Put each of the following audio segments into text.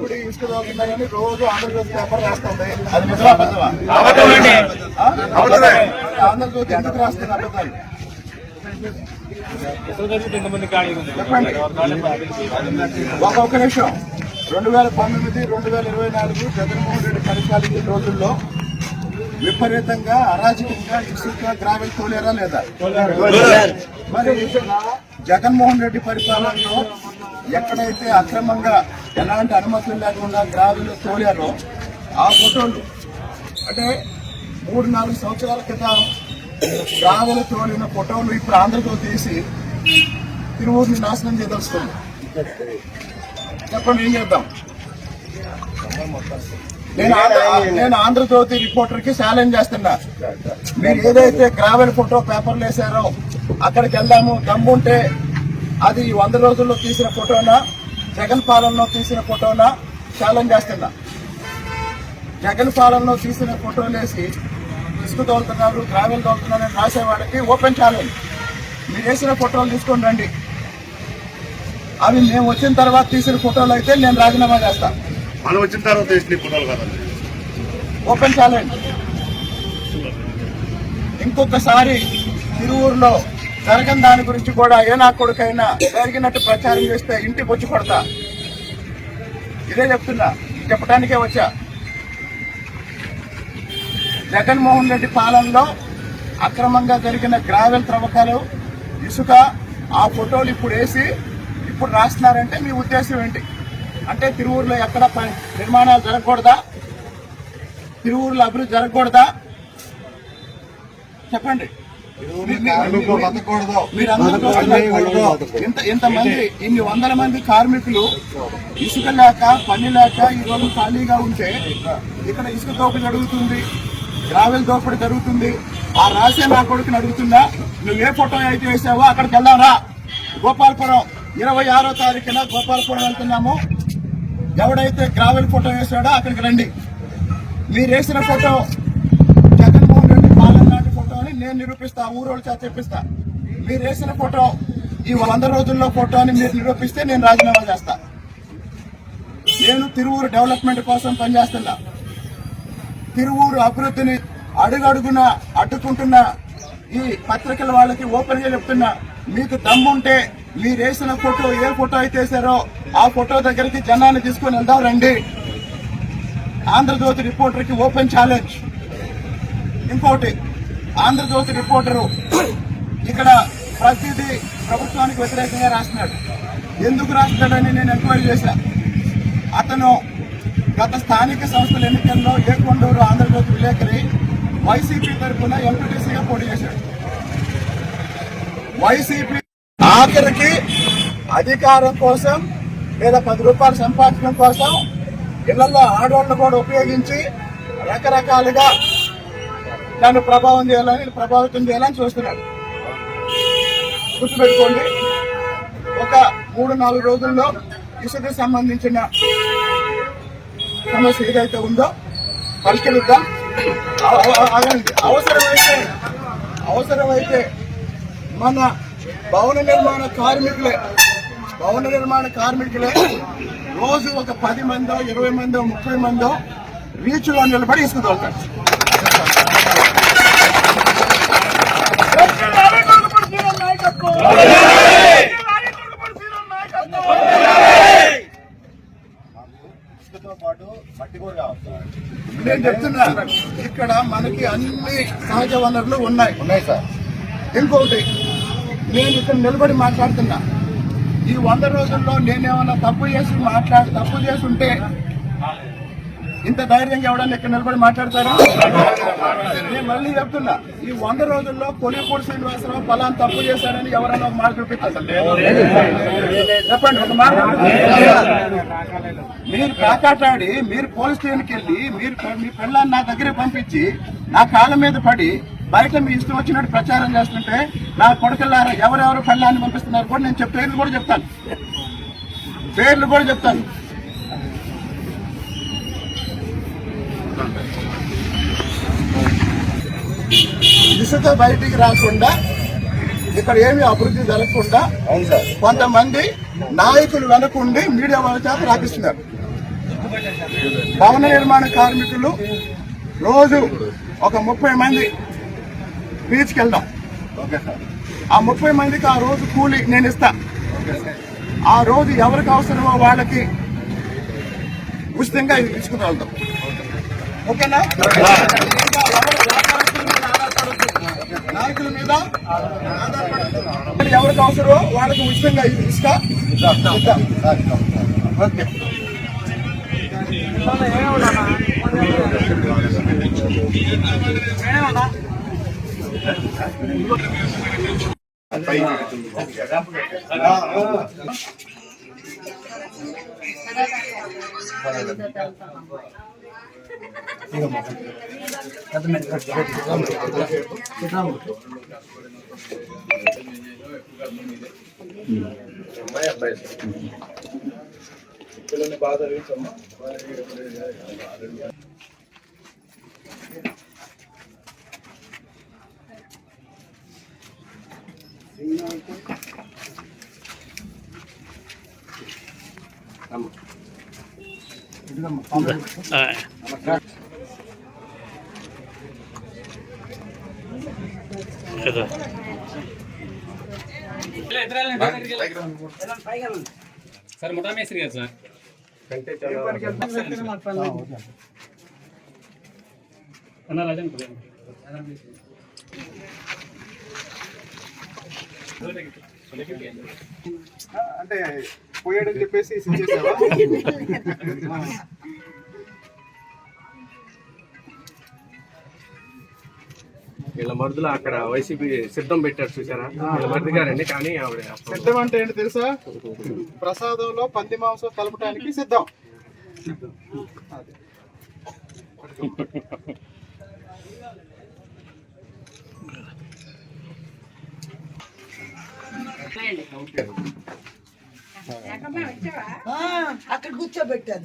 ఇసుక ఇసుక దోపిడీ రోజు ఆంధ్రజ్యోతి పేపర్ రాస్తుంది. అది నిజమా అబద్ధమా? ఆ? ఆంధ్రజ్యోతి ఎందుకు రాస్తుంది అబద్ధాలు చెప్పండి ఒక ఒక్క నిమిషం. రెండు వేల పంతొమ్మిది రెండు వేల ఇరవై నాలుగు జగన్మోహన్ రెడ్డి పరిపాలించిన రోజుల్లో విపరీతంగా అరాజకంగా ఇసుక గ్రావెల్ తోలేరా లేదా? మరి జగన్మోహన్ రెడ్డి పరిపాలనలో ఎక్కడైతే అక్రమంగా ఎలాంటి అనుమతులు లేకుండా గ్రావెల్ తోలారో ఆ ఫోటోలు. అంటే మూడు నాలుగు సంవత్సరాల క్రితం గ్రావెల్ తోలిన ఫోటోలు ఇప్పుడు ఆంధ్రతో తీసి తిరువురిని నాశనం చేయదలుచుకుంది చెప్పండి ఏం చేద్దాం? నేను ఆంధ్ర- నేను ఆంధ్రజ్యోతి రిపోర్టర్కి ఛాలెంజ్ చేస్తున్నా. మీరు ఏదైతే గ్రావెల్ ఫోటో పేపర్లు వేసారో అక్కడికి వెళ్దాము దమ్ముంటే అది ఈ వంద రోజుల్లో తీసిన ఫోటోనా? జగన్ పాలనలో తీసిన ఫోటోనా ఛాలెంజ్ చేస్తున్నా. జగన్ పాలనలో తీసిన ఫోటోలు వేసి ఇసుక తోలుతున్నారు గ్రావెల్ తోలుతున్నారు అని రాసే వాళ్ళకి ఓపెన్ ఛాలెంజ్. మీరు వేసిన ఫోటోలు తీసుకొని రండి. అవి మేము వచ్చిన తర్వాత తీసిన ఫోటోలు అయితే నేను రాజీనామా చేస్తా. మనం వచ్చిన తర్వాత వేసిన ఫోటోలు కదండి. Open challenge. ఇంకొకసారి తిరువూరులో జరగని దాని గురించి కూడా ఏ నా కొడుకైనా జరిగినట్టు ప్రచారం చేస్తే ఇంటికి వచ్చి కొడతా. ఇదే చెప్తున్నా. చెప్పడానికే వచ్చా. జగన్మోహన్ రెడ్డి పాలనలో అక్రమంగా జరిగిన గ్రావెల్ త్రవ్వకాలు ఇసుక ఆ ఫోటోలు ఇప్పుడు వేసి ఇప్పుడు రాస్తున్నారంటే మీ ఉద్దేశం ఏంటి? అంటే తిరువూరులో ఎక్కడ నిర్మాణాలు జరగకూడదా? తిరువూరులో అభివృద్ధి జరగకూడదా? చెప్పండి. ఇంత ఇంతమంది ఇన్ని వందల మంది కార్మికులు ఇసుక లేక పని లేక ఈ రోజు ఖాళీగా ఉంటే ఇక్కడ ఇసుక దోపిడీ జరుగుతుంది గ్రావెల్ దోపిడీ జరుగుతుంది. ఆ రాసే నా కొడుకుని అడుగుతున్నా నువ్వు ఏ ఫోటో అయితే వేసావో అక్కడికి వెళ్దాంరా. గోపాలపురం ఇరవై ఆరో తారీఖున గోపాలపురం వెళ్తున్నాము. ఎవడైతే గ్రావెల్ ఫోటో వేసాడో అక్కడికి రండి. మీరు వేసిన ఫోటో జగన్మోహన్ రెడ్డి పాలన నాటి ఫోటో అని నేను నిరూపిస్తా ఊరోళ్ళు చేత చెప్పిస్తా. మీరు వేసిన ఫోటో ఈ వంద రోజుల్లో ఫోటో అని మీరు నిరూపిస్తే నేను రాజీనామా చేస్తా. నేను తిరువూరు డెవలప్మెంట్ కోసం పనిచేస్తున్నా. తిరువూరు అభివృద్ధిని అడుగడుగున అడ్డుకుంటున్న ఈ పత్రికల వాళ్ళకి ఓపెన్గా చెప్తున్నా మీకు దమ్ముంటే మీరు వేసిన ఫోటో ఏ ఫోటో అయితే వేసారో ఆ ఫోటో దగ్గరికి జనాన్ని తీసుకొని వెళ్దాం రండి. ఆంధ్రజ్యోతి రిపోర్టర్కి ఓపెన్ ఛాలెంజ్. ఇంకోటి ఆంధ్రజ్యోతి రిపోర్టరు ఇక్కడ ప్రతిదీ ప్రభుత్వానికి వ్యతిరేకంగా రాస్తున్నాడు. ఎందుకు రాస్తున్నాడని నేను ఎంక్వైరీ చేశా. అతను గత స్థానిక సంస్థల ఎన్నికల్లో ఏకొండూరు ఆంధ్రజ్యోతి విలేకరి వైసీపీ తరఫున ఎంపీటీసీగా పోటీ చేశాడు. వైసీపీ ఆఖరికి అధికారం కోసం లేదా పది రూపాయలు సంపాదించడం కోసం ఇళ్ళలో ఆడవాళ్ళను కూడా ఉపయోగించి రకరకాలుగా నన్ను ప్రభావం చేయాలని ప్రభావితం చేయాలని చూస్తున్నాడు. గుర్తుపెట్టుకోండి ఒక మూడు నాలుగు రోజుల్లో ఇసుకు సంబంధించిన సమస్య ఏదైతే ఉందో పరిష్కరిద్దాం అవసరమైతే అవసరమైతే మన భవన నిర్మాణ కార్మికులే భవన నిర్మాణ కార్మికులే రోజు ఒక పది మందో ఇరవై మందో ముప్పై మందో రీచ్లో నిలబడి ఇసుకు తోలుతారు ఇసుకతో పాటు మట్టి కూడా కావాలి నేను చెప్తున్నా ఇక్కడ మనకి అన్ని సహజ వనరులు ఉన్నాయి. ఉన్నాయి సార్. ఇంకొకటి నేను ఇక్కడ నిలబడి మాట్లాడుతున్నా. ఈ వంద రోజుల్లో నేనేమన్నా తప్పు చేసి మాట్లాడి తప్పు చేసి ఉంటే ఇంత ధైర్యంగా ఎవడన్నా ఇక్కడ నిలబడి మాట్లాడతారా నేను మళ్ళీ చెప్తున్నా ఈ వంద రోజుల్లో కొలిపూడి శ్రీనివాసరావు ఫలాన్ తప్పు చేశాడని ఎవరన్నా ఒక మాట చూపించారు చెప్పండి ఒక మాట మీరు కాకాటాడి మీరు పోలీస్ స్టేషన్కి వెళ్ళి మీరు మీ పిల్లల్ని నా దగ్గర పంపించి నా కాళ్ళ మీద పడి బయట మీ ఇష్టం వచ్చినట్టు ప్రచారం చేస్తుంటే నా కొడుకులారా ఎవరెవరు పెళ్ళాన్ని పంపిస్తున్నారు కూడా నేను చెప్ పేర్లు కూడా చెప్తాను. పేర్లు కూడా చెప్తాను. ఇసుక బయటికి రాకుండా ఇక్కడ ఏమీ అభివృద్ధి జరగకుండా కొంతమంది నాయకులు వెనకుండి మీడియా వాళ్ళ చేత రాపిస్తున్నారు. భవన నిర్మాణ కార్మికులు రోజు ఒక ముప్పై మంది బీచ్కి వెళ్దాం. Okay sir. ఆ ముప్పై మందికి ఆ రోజు కూలి నేను ఇస్తా. ఆ రోజు ఎవరికి అవసరమో వాళ్ళకి ఉచితంగా ఇది తీసుకుని వెళ్దాం. ఓకేనా? నాయకుల మీద ఆధారపడొద్దు. ఎవరికి అవసరమో వాళ్ళకి ఉచితంగా ఇసుక ఓకే ఇది ఇస్తా ఇద్దాం. ఓకే కదా. సార్ ముఠా మేస్త్రి గారు సార్? అన్న రాజన్ అంటే పోయాడని చెప్పేసి చేసావా? వీళ్ళ మరుదులు అక్కడ వైసీపీ సిద్ధం పెట్టారు చూసారా? వీళ్ళ మరుది గారండి కానీ ఆవిడ సిద్ధం అంటే ఏంటి తెలుసా? ప్రసాదంలో పంది మాంసం కలపడానికి సిద్ధం. అది. అక్కడ కూర్చోబెట్టారు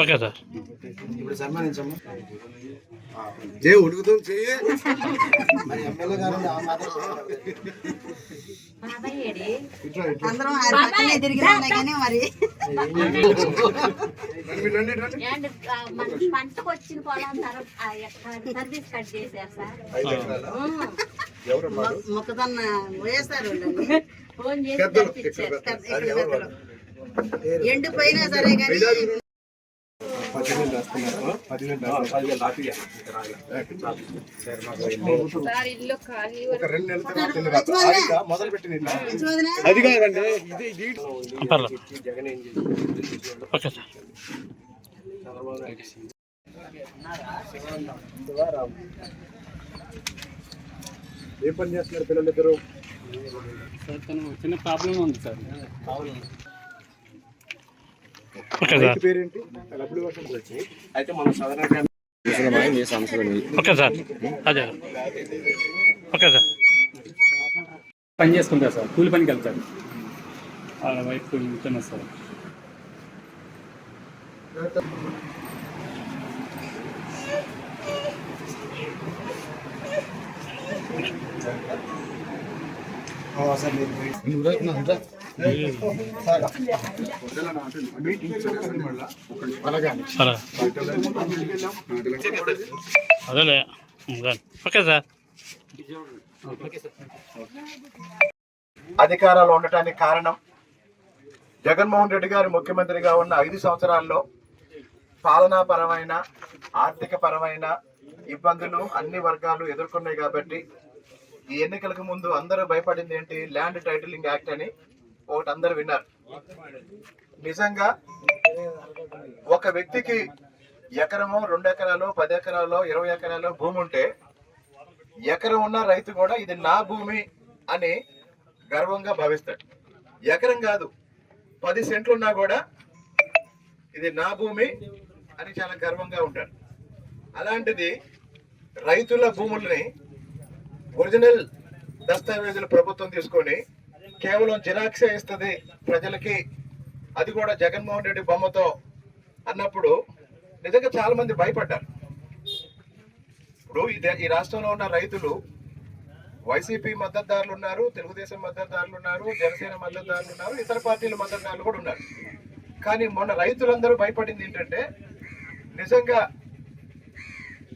ఓకే సార్ ఇప్పుడు సన్మానించమ్మా. జే ఉడుకుతుంది చెయ్యి మరి ఎమ్మెల్యే గారు ఆ మాత్రం ఇట్లా ఇట్లా అందరం పక్కనే మరి. పంటకు వచ్చిన పొలం సర్వీస్ కట్ చేశారు సార్? మొక్కదన్న వేస్తారు ఫోన్ చేసి ఎండిపోయినా సరే కానీ పదివేలు ఒక రెండు నెలల తర్వాత మొదలు పెట్టిన? అది కాదండి ఇది ఏ పని చేస్తున్నారు పిల్లలిద్దరు? సార్ తను చిన్న ప్రాబ్లం ఉంది సార్ ఓకే సార్ రైతు పేరేంటి డబ్బులు వర్షం వచ్చి అయితే మనం సాధారణంగా ఓకే సార్. అదే. Okay sir. పని చేసుకుంటారు సార్. కూలి పనికి వెళ్తారు. వాళ్ళ వైఫ్ ఇంట్లోనే సార్. సరే అదేలే ఓకే సార్. అధికారంలో ఉండటానికి కారణం జగన్మోహన్ రెడ్డి గారు ముఖ్యమంత్రిగా ఉన్న ఐదు సంవత్సరాల్లో పాలనాపరమైన ఆర్థిక పరమైన ఇబ్బందులు అన్ని వర్గాలు ఎదుర్కొన్నాయి కాబట్టి ఈ ఎన్నికలకు ముందు అందరూ భయపడింది ఏంటి? ల్యాండ్ టైటిలింగ్ యాక్ట్ అని ఒకటి అందరు విన్నారు. నిజంగా ఒక వ్యక్తికి ఎకరమో రెండు ఎకరాలు పది ఎకరాలు ఇరవై ఎకరాలు భూమి ఉంటే ఎకరం ఉన్న రైతు కూడా ఇది నా భూమి అని గర్వంగా భావిస్తాడు. ఎకరం కాదు పది సెంట్లు ఉన్నా కూడా ఇది నా భూమి అని చాలా గర్వంగా ఉంటాడు. అలాంటిది రైతుల భూముల్ని ఒరిజినల్ దస్తావేజులు ప్రభుత్వం తీసుకొని కేవలం జిరాక్సే ఇస్తుంది ప్రజలకి. అది కూడా జగన్మోహన్ రెడ్డి బొమ్మతో అన్నప్పుడు నిజంగా చాలా మంది భయపడ్డారు. ఇప్పుడు ఈ ఈ రాష్ట్రంలో ఉన్న రైతులు వైసీపీ మద్దతుదారులు ఉన్నారు తెలుగుదేశం మద్దతుదారులు ఉన్నారు జనసేన మద్దతుదారులు ఉన్నారు ఇతర పార్టీల మద్దతుదారులు కూడా ఉన్నారు. కానీ మొన్న రైతులందరూ భయపడింది ఏంటంటే నిజంగా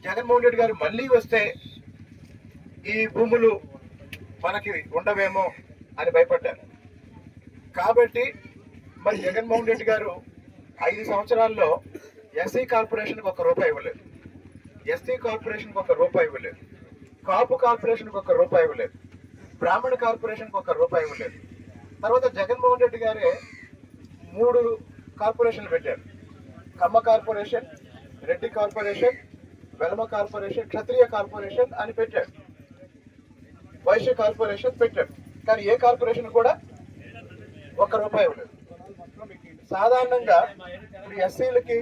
జగన్మోహన్ రెడ్డి గారు మళ్ళీ వస్తే ఈ భూములు మనకి ఉండవేమో అని భయపడ్డారు. కాబట్టి మరి జగన్మోహన్ రెడ్డి గారు ఐదు సంవత్సరాల్లో ఎస్సీ కార్పొరేషన్కి ఒక రూపాయి ఇవ్వలేదు. ఎస్టీ కార్పొరేషన్కి ఒక రూపాయి ఇవ్వలేదు. కాపు కార్పొరేషన్కి ఒక రూపాయి ఇవ్వలేదు. బ్రాహ్మణ కార్పొరేషన్కి ఒక రూపాయి ఇవ్వలేదు. తర్వాత జగన్మోహన్ రెడ్డి గారే మూడు కార్పొరేషన్లు పెట్టారు. Kamma corporation Reddy corporation Velama corporation Kshatriya corporation అని పెట్టాడు వైశ్య కార్పొరేషన్ పెట్టాడు కానీ ఏ కార్పొరేషన్ కూడా ఒక్క రూపాయి ఇవ్వలేదు. సాధారణంగా ఇప్పుడు ఎస్సీలకి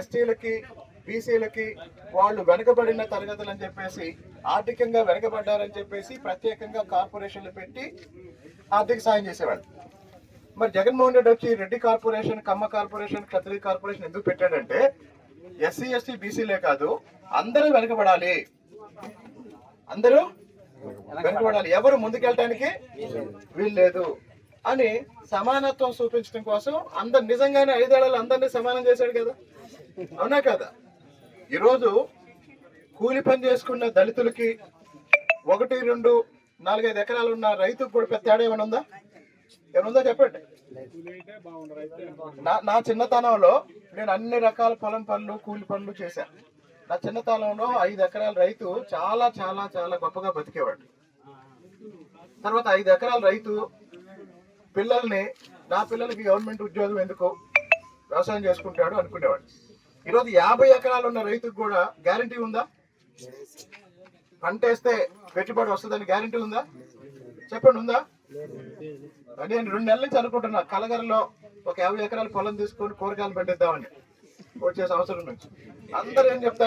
ఎస్టీలకి బీసీలకి వాళ్ళు వెనకబడిన తరగతులు అని చెప్పేసి ఆర్థికంగా వెనకబడ్డారని చెప్పేసి ప్రత్యేకంగా కార్పొరేషన్లు పెట్టి ఆర్థిక సాయం చేసేవాళ్ళు. మరి జగన్మోహన్ రెడ్డి వచ్చి Reddy corporation Kamma corporation Kshatriya corporation ఎందుకు పెట్టాడంటే ఎస్సీ ఎస్టీ బీసీలే కాదు అందరూ వెనకబడాలి. అందరూ వెనకబడాలి ఎవరు ముందుకెళ్ళటానికి? వీల్లేదు. అని సమానత్వం చూపించడం కోసం అందరు నిజంగానే ఐదేళ్ళలో అందరినీ సమానం చేశాడు కదా? అవునా కదా? ఈరోజు కూలి పని చేసుకున్న దళితులకి ఒకటి రెండు నాలుగైదు ఎకరాలు ఉన్న రైతుకు కూడా పెద్ద తేడా ఏమైనా ఉందా? ఏమైనా ఉందా చెప్పండి? నా నా చిన్నతనంలో నేను అన్ని రకాల పొలం పనులు కూలి పనులు చేశాను నా చిన్నతనంలో ఐదు ఎకరాల రైతు చాలా చాలా చాలా గొప్పగా బతికేవాడు. తర్వాత ఐదు ఎకరాల రైతు పిల్లల్ని నా పిల్లలకి గవర్నమెంట్ ఉద్యోగం ఎందుకు? వ్యవసాయం చేసుకుంటాడు అనుకునేవాడు. ఈరోజు యాభై ఎకరాలు ఉన్న రైతుకు కూడా గ్యారంటీ ఉందా? పంట వేస్తే పెట్టుబడి వస్తుందని గ్యారంటీ ఉందా? చెప్పండి ఉందా? నేను రెండు నెలల నుంచి అనుకుంటున్నా కలగరలో ఒక యాభై ఎకరాల పొలం తీసుకొని కూరగాయలు పండిద్దామని వచ్చే సంవత్సరం నుంచి. అందరూ ఏం చెప్తారు?